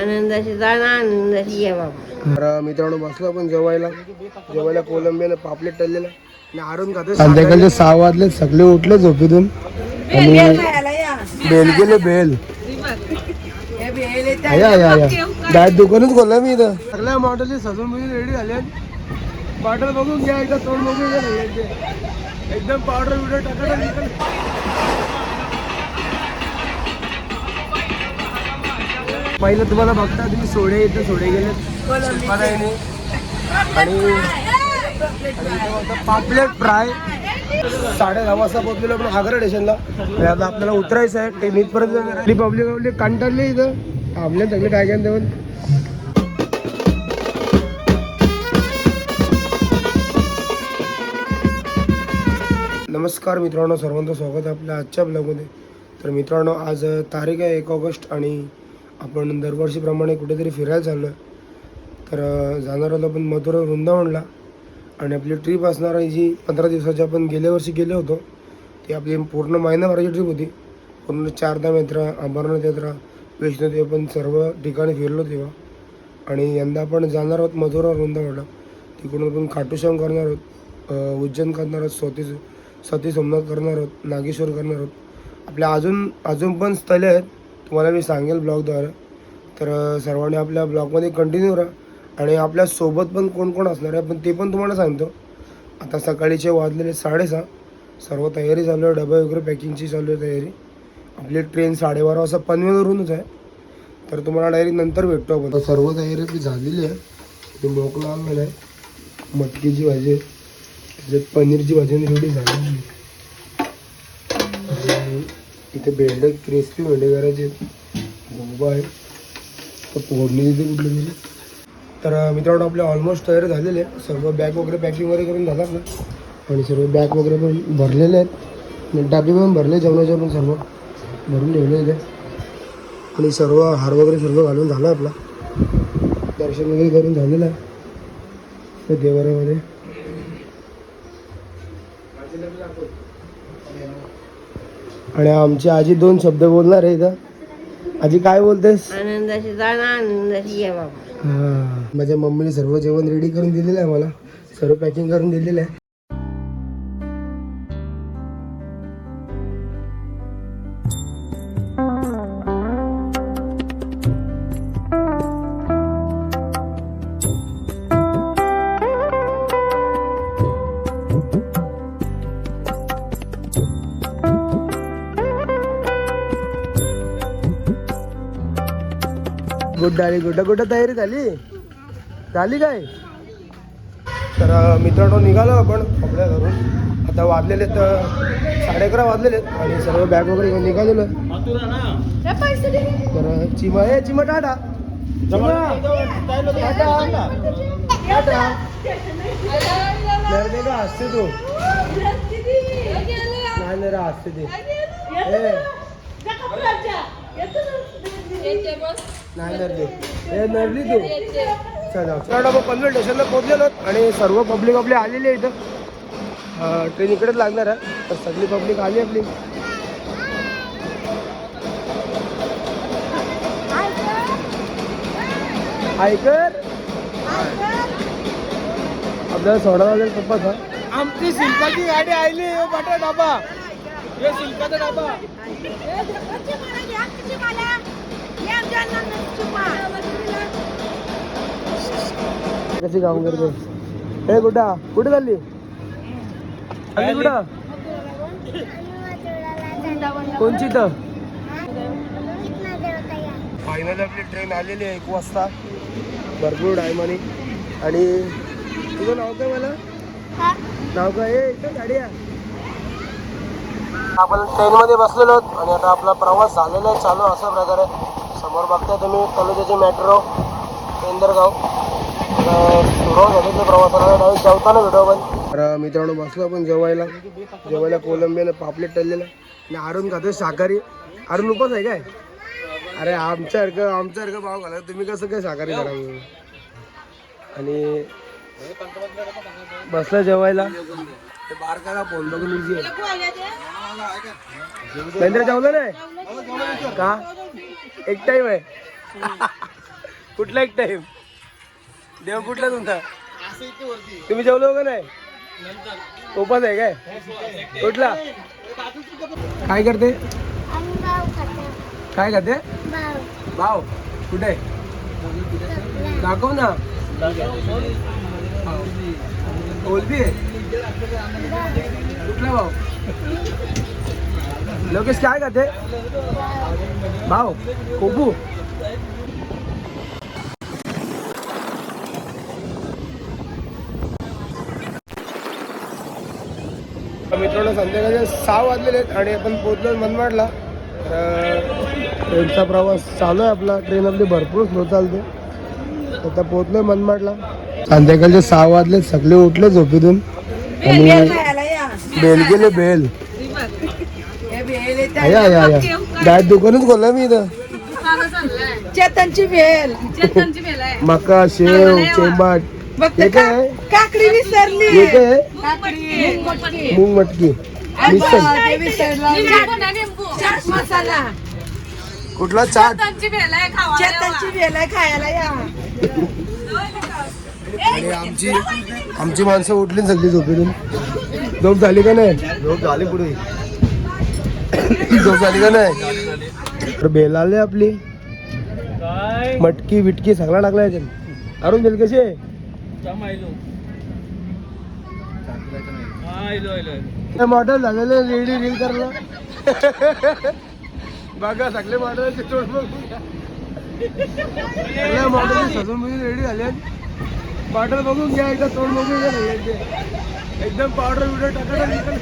आनंदाची जाणं आनंदाची ये बाबा. तर मित्रांनो बसलो आपण जेवायला. जेवायला कोलंबियानं पापलेट टल्लेलं आणि आरून खातो संध्याकाळचे सहा वाजले सगळे उठले झोपेतून. आणि बेल गेले बेल. या या या. डायट दुकानच खोललं मी इथं. सगळ्या मॉडेलचे सजून बिजून रेडी झाले बॉटल बघून घ्या एकदा तोंड बघून घ्या. सगळ्यांचे एकदम पावडर बिवडर टाकत पहिलं तुम्हाला बघता तुम्ही सोडे इथं सोडे गेले. आणि पापलेट फ्राय. साडे दहा वाजता पोहोचलेलो आपण आग्रा स्टेशनला. आता आपल्याला उतरायचं आहे. ट्रेन इथपर्यंत आहे. पब्लिक पब्लिक कंटाळली इथं. आपल्या सगळे काय काय देऊन. नमस्कार मित्रांनो सर्वांचं स्वागत आहे आपल्या आजच्या ब्लॉगमध्ये तर मित्रांनो आज तारीख आहे एक ऑगस्ट आणि आपण दरवर्षीप्रमाणे कुठेतरी फिरायला चाललो आहे तर जाणार होतो आपण मथुरा वृंदावनला. आणि आपली ट्रिप असणार आहे जी पंधरा दिवसाची आपण गेल्या वर्षी गेलो होतो. ती आपली पूर्ण महिनाभराची ट्रिप होती. पूर्ण चारधाम यात्रा अंबरनाथ यात्रा वैष्णोदेवी आपण सर्व ठिकाणी फिरलो तेव्हा. आणि यंदा आपण जाणार आहोत मथुरा वृंदावनला. तिकडून आपण खाटूश्याम करणार आहोत. उज्जैन करणार आहोत सती सती सोमनाथ करणार आहोत नागेश्वर करणार आहोत. आपल्या अजून अजून पण स्थळे आहेत. तुम्हाला मी सांगेल ब्लॉगद्वारे. तर सर्वांनी आपल्या ब्लॉगमध्ये कंटिन्यू राहा. आणि आपल्यासोबत पण कोण कोण असणार आहे पण ते पण तुम्हाला सांगतो. आता सकाळीचे वाजलेले साडेसहा. सर्व तयारी चालू आहे डबे वगैरे पॅकिंगची चालू आहे तयारी. आपली ट्रेन साडेबारा वाजता पनवेलवरूनच आहे. तर तुम्हाला डायरेक्ट नंतर भेटतो आपण. सर्व तयारी आपली झालेली आहे. ते मोकळा आणलेलं आहे. मटकीची भाजी त्याच्यात पनीरची भाजी रेडी झालेली आहे. इथे भेंडे क्रिस्पी भेंडे करायचे. गोबा आहे. तर फोडणी तिथे कुठली गेली तर मित्रांनो आपले ऑलमोस्ट तयार झालेले आहे सर्व बॅग वगैरे पॅकिंग वगैरे करून झालं ना. आणि सर्व बॅग वगैरे पण भरलेले आहेत. आणि डबे पण भरले जेवणाचे पण सर्व. भरून ठेवलेले आणि सर्व हार वगैरे सर्व घालून झालं आपला. दर्शन वगैरे करून झालेलं आहे. त्या देवाऱ्यामध्ये. आणि आमची आजी दोन शब्द बोलणार आहे इथं. आजी काय बोलतेस? आनंदाची जाणं आनंदाची ये बाबा हा. माझ्या मम्मीने सर्व जेवण रेडी करून दिलेलं आहे मला. सर्व पॅकिंग करून दिलेलं आहे. गुड्ड आली गुड्ड गुड्ड तयारी झाली? झाली काय? तर मित्रांनो निघालो आपण आपल्या घरून. आता वाजलेले तर साडे अकरा वाजलेले आहेत आणि सर्व बॅग वगैरे घेऊन निघालेलो. तर चिमा ए चिमा टाटा. हसते तू. नाही नाही रे, हसते ते. नाही नरली ए नरली तू चला पनवेल स्टेशनला पोहोचलेलो आणि सर्व पब्लिक आपली आलेली आहे इथं ट्रेन इकडेच लागणार आहे. तर सगळी पब्लिक आली आपली. ऐकर आपल्याला सोडा लागेल पप्पाचा आमची शिल्पाची गाडी आली बटा डाबा हे शिल्पाचा डाबा कशी काम करते? हे गुड्डा कुठे चालली? चालली गुड्डा कोणची तर फायनल आपली ट्रेन आलेली आहे एक वाजता. भरपूर टायमाने आणि तुझं नाव काय मला? नाव काय? इथं गाडी आहे. आपण ट्रेनमध्ये बसलेलो आहोत आणि आता आपला प्रवास झालेला आहे चालू अशा प्रकारे. समोर बघताय तुम्ही तालुक्याचे मेट्रो इंदरगाव तर सुरुवात झाली त्या प्रवासाला. डायरेक्ट जेवताना तर मित्रांनो बसलो आपण जेवायला. जेवायला कोलंबियाला पापलेट टल्लेलं आणि अरुण खातो शाकाहारी. अरुण उपास आहे काय? अरे आमच्यासारखं आमच्यासारखं भाव घाला तुम्ही कसं काय शाकाहारी करा आणि बसलं जेवायला. महेंद्र जेवलं नाही? का? एक टाइम आहे. कुठला एक टाइम देव कुठला तुमचा? तुम्ही जेवलो का नाही? उपास आहे काय? कुठला? काय करते? काय करते भाव कुठे? दाखव ना. बोलबी कुठला भाऊ? लोकेश काय करते? भाऊ कोबू? मित्रांनो संध्याकाळचे सहा वाजलेले आहेत आणि आपण पोहोचलो मनमाडला. ट्रेनचा प्रवास चालू आहे आपला. ट्रेन आपली भरपूर स्लो चालते. आता पोहोचलोय मनमाडला. संध्याकाळचे सहा वाजले सगळे उठले झोपेतून. आणि बेल गेले बेल. या या या दुकानच खोललं मी इथं. चेतनची भेल मका शेव चेंबाट. हे काय आहे? काकडी विसरली. हे काय आहे? मूग मटकी मिसळ. चाट मसाला. कुठला चाट? चेतनची भेल आहे खायला या. आणि आमची आमची माणसं उठली सगळी झोपेतून. झोप झाली का नाही? झोप झाली पुढे. झोप झाली का नाही? तर बेल आले आपली. मटकी बिटकी सगळा टाकला याच्यात. अरुण बेल कशी आहे? मॉडेल झालेले रेडी रील करला बघा सगळे मॉडेल मॉडेल सजून रेडी झाले पावडर बघून घ्या एकदा तोंड बघून घ्या एकदम पावडर बिवडर टाका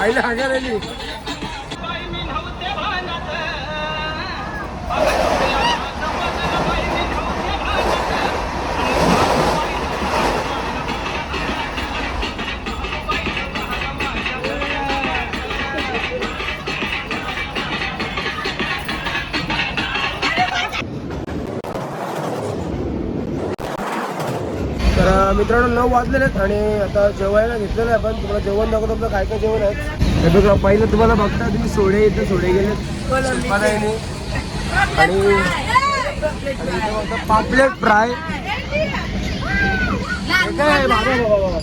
आईला हागा राहिली मित्रांनो नऊ वाजलेले आहेत आणि आता जेवायला घेतलेलं आहे आपण. तुम्हाला जेवण दाखवतो आपलं काय काय जेवण आहे. हे बघा पहिलं तुम्हाला बघता तुम्ही सोडे इथे सोडे गेले आणि पापलेट फ्राय. काय आहे? बाबा.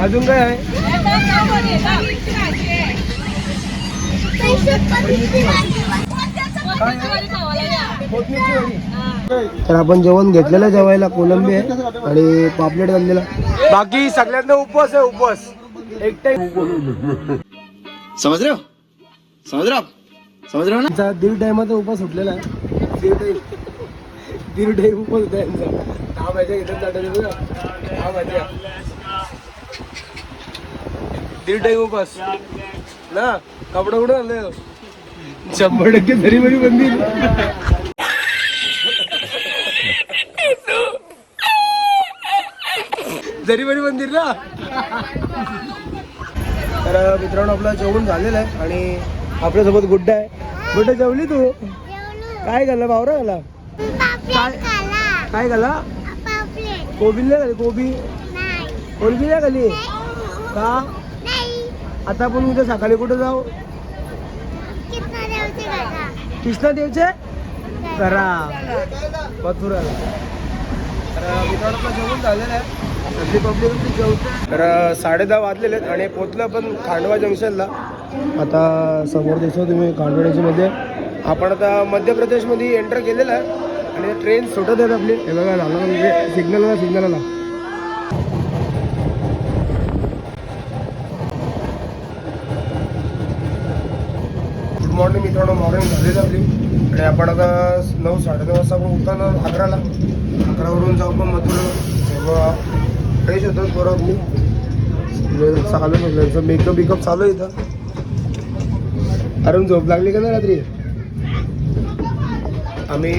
अजून काय आहे. तर आपण जेवण घेतलेलं जेवायला कोलंबी आहे आणि पापलेट घातलेला बाकी सगळ्यांना उपवास आहे उपवास. एक टाइम समझ रहे हो समझ रहे हो आप समझ रहे हो ना दीड टायमाचा उपवास सुटलेला आहे. दीड टाइम दीड उपवास होता यांचा दहा भाज्या घेतात जातात बघा. दहा भाज्या. दीड टाइम उपवास. ना? कपडा कुठं आणलं? शंभर टक्के तरी बरी बंदी जरी बरी मंदिर ना? तर मित्रांनो आपलं जेवण झालेलं आहे आणि आपल्यासोबत गुड्डा आहे. गुड्डा जेवली तू? काय घाला भावरा घाला काय काय घाला कोबी? नाही. घाली कोबी कोलबी नाही. घाली का आता आपण उद्या सकाळी कुठे जाऊ? कृष्णदेवचे करा मथुराला. तर मित्रांनो आपलं जेवण झालेलं आहे. सगळी पब्लिक जेवते. तर साडे दहा वाजलेले आहेत आणि पोचलं पण खांडवा जंक्शनला. आता समोर दिसतो तुम्ही खांडवाच्यामध्ये आपण आता मध्य प्रदेशमध्ये एंटर केलेलं आहे. आणि ट्रेन सुटत आहेत आपली. हे बघा झालं म्हणजे सिग्नलला सिग्नलला थोडं मॉर्निंग झालीच आपली आणि आपण आता नऊ साडेनऊ वाजता आपण उठताना अकराला अकरावरून जाऊ पण मथुरा तेव्हा फ्रेश होतो परत मी म्हणजे चालू त्यांचं मेकअप बिकअप चालू आहे इथं. अरे झोप लागली का ना रात्री? आम्ही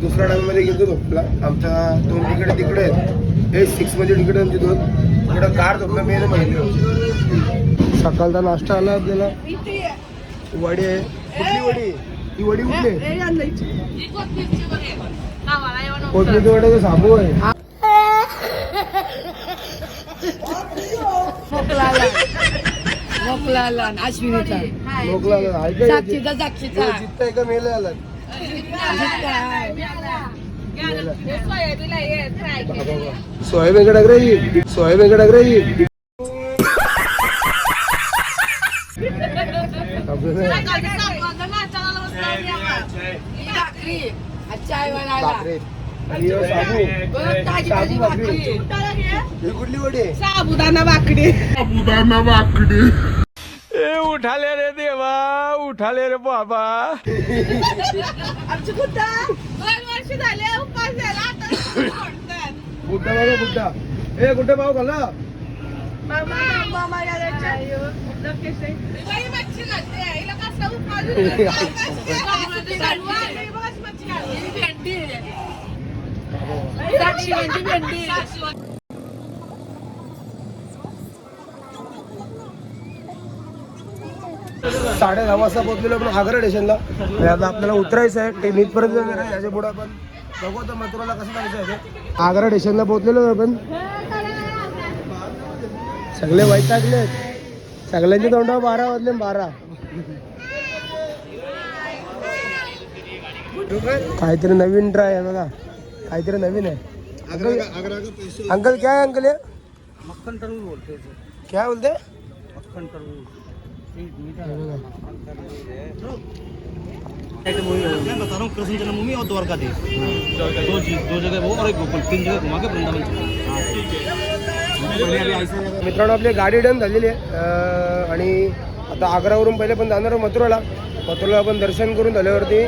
दुसऱ्या टाईममध्ये गेलो झोपला. आमच्या दोन तिकडे तिकडे आहेत. हे सिक्समध्ये तिकडे आमची दोन. तिकडं कार झोपला मेन माहिती सकाळचा नाश्ता आला आपल्याला. वडे आहे कुठली वडी? ही वडी कुठली? आहे? कोथमीरची वडी साबू आहे. मोकलाला. अश्विनीचा. लोकला ऐकायचं साक्षीचा साक्षीचा. जित्ता एका मेले आला? सोयाबीन कडक रे ही. सोयाबीन कडक रे ही आपल्याला चाय बनायला भाकरी. आणि हे साबू ताजी भाकरी. भाकरी. ही कुठली वडी? आहे साबुदाणा भाकरी. उठाले रे देवा उठाले रे बाबा. आमची कुठं? दोन वर्ष झाले उपास झाला आता सोडतात. बुड्ढा बाबा बुड्ढा ए गुड्डे भाऊ घाला साडे दहा वाजता पोहोचलेलो आपण आग्रा स्टेशनला आणि आता आपल्याला उतरायचं आहे. ट्रेन इथपर्यंत जाणार आहे. याच्यापुढे आपण बघू आता मथुराला कसं जायचं आहे ते. आग्रा स्टेशनला पोहोचलेलो आपण. सगळे वैतागले सगळ्यांची तोंडावर बारा वाजले बारा. काहीतरी नवीन ट्राय आहे बघा. काहीतरी नवीन आहे. अंकल अंकल क्या है अंकल ये मक्खन टरूर बोलते हैं क्या बोलते? मक्खन हे बता रहा हूँ कृष्ण जन्मभूमि और द्वारकाधीश। दो चीज दो जगह वो और एक गोकुल तीन जगह घुमा के वृंदावन मित्रांनो आपली गाडी डन झालेली आहे. आणि आता आग्रावरून पहिले पण जाणार आहोत मथुराला. मथुराला आपण दर्शन करून झाल्यावरती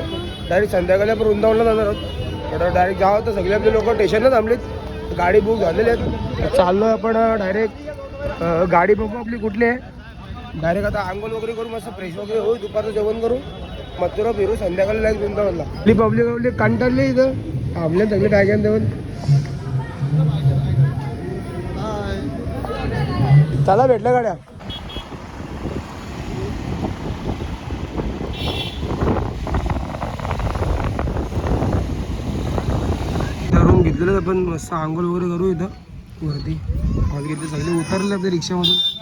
डायरेक्ट संध्याकाळी आपण वृंदावनला जाणार आहोत. तर डायरेक्ट जावं तर सगळे आपले लोक स्टेशनला थांबलेत. गाडी बुक झालेली आहेत. चाललो आपण डायरेक्ट गाडी बघू आपली कुठली आहे. डायरेक्ट आता आंघोळ वगैरे करू मस्त फ्रेश वगैरे होऊ दुपारचं जेवण करू. मथुरा फिरू संध्याकाळी लाईक वृंदावनला. आपली पब्लिक पब्लिक कंटाळली इथं. थांबले सगळे काय काय देऊन चला भेटल्या गाड्या. रूम घेतलेलं आपण मस्त आंघोळ वगैरे करू इथं. वरती. हॉल घेतले सगळे उतरले आपल्या रिक्षामधून.